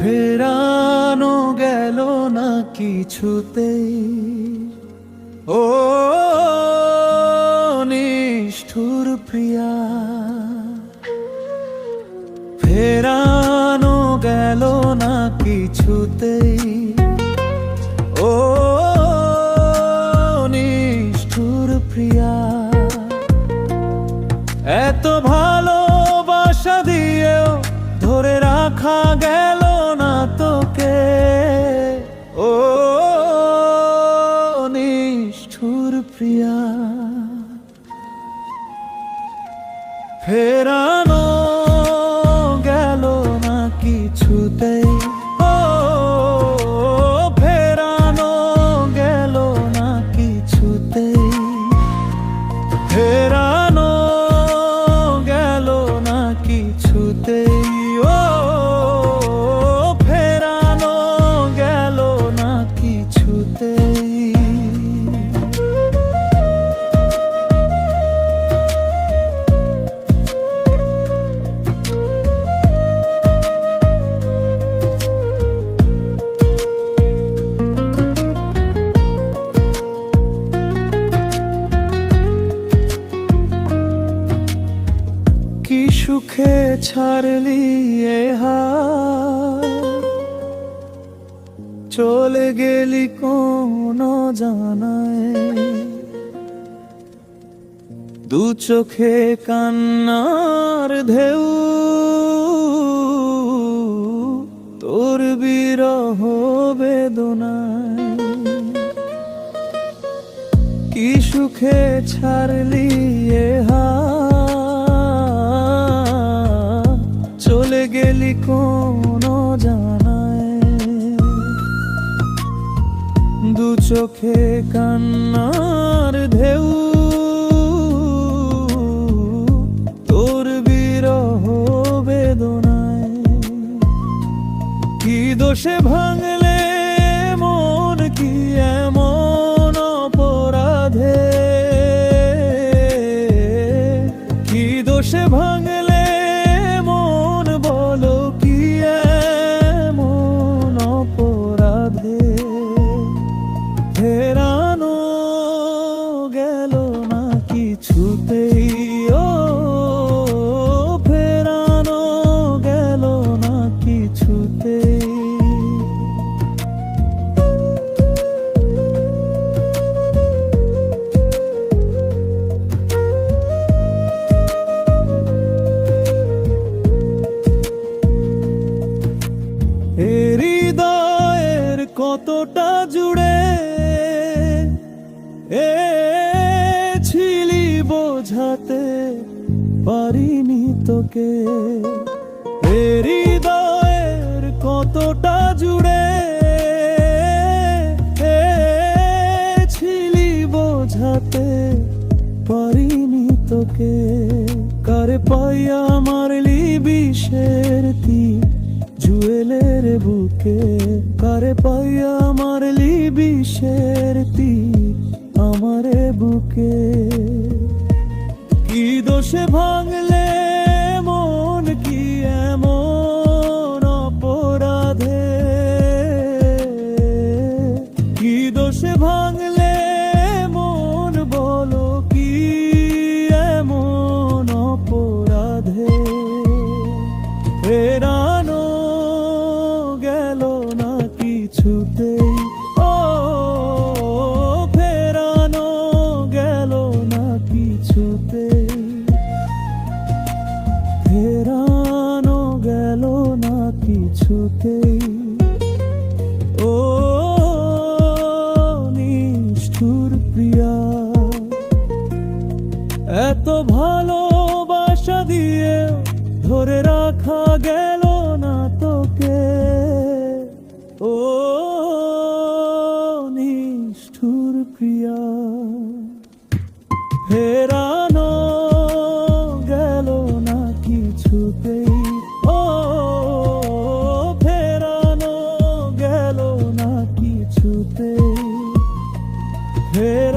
ফেরানো কিছুতেই। ও নিষ্ঠুর প্রিয়া, এত ভালোবাসা দিয়েও ধরে রাখা গেল না তোকে। ও নিষ্ঠুর প্রিয়া, ফেরানো কিছুতেই ও ছাড়লি চলে গেলি কোন জানায়। দু চোখে কান্নার ঢেউ। তোর বিরহ বেদনায়। কি সুখে ছাড়লি এ চোখে কান্নার ঢেউ। তোর বিরহ বেদনায় কি দোষে ভাঙলে জুড়ে এ ছিলি বোঝাতে পারিনি তোকে। হৃদয়ের কতটা জুড়ে এ ছিলি বোঝাতে পারিনি তোকে। কার পাইয়া মারলি বিষের তীর? জুয়েলের বুকে কারে পাইয়া আমার লিবি শেরতি আমারে বুকে। কি দোষে ভাঙলে দেখা গেল না তোকে। ও নিষ্ঠুর প্রিয়া ফেরানো গেল না কিছুতেই। ও ফেরানো গেল না কিছুতেই। ফের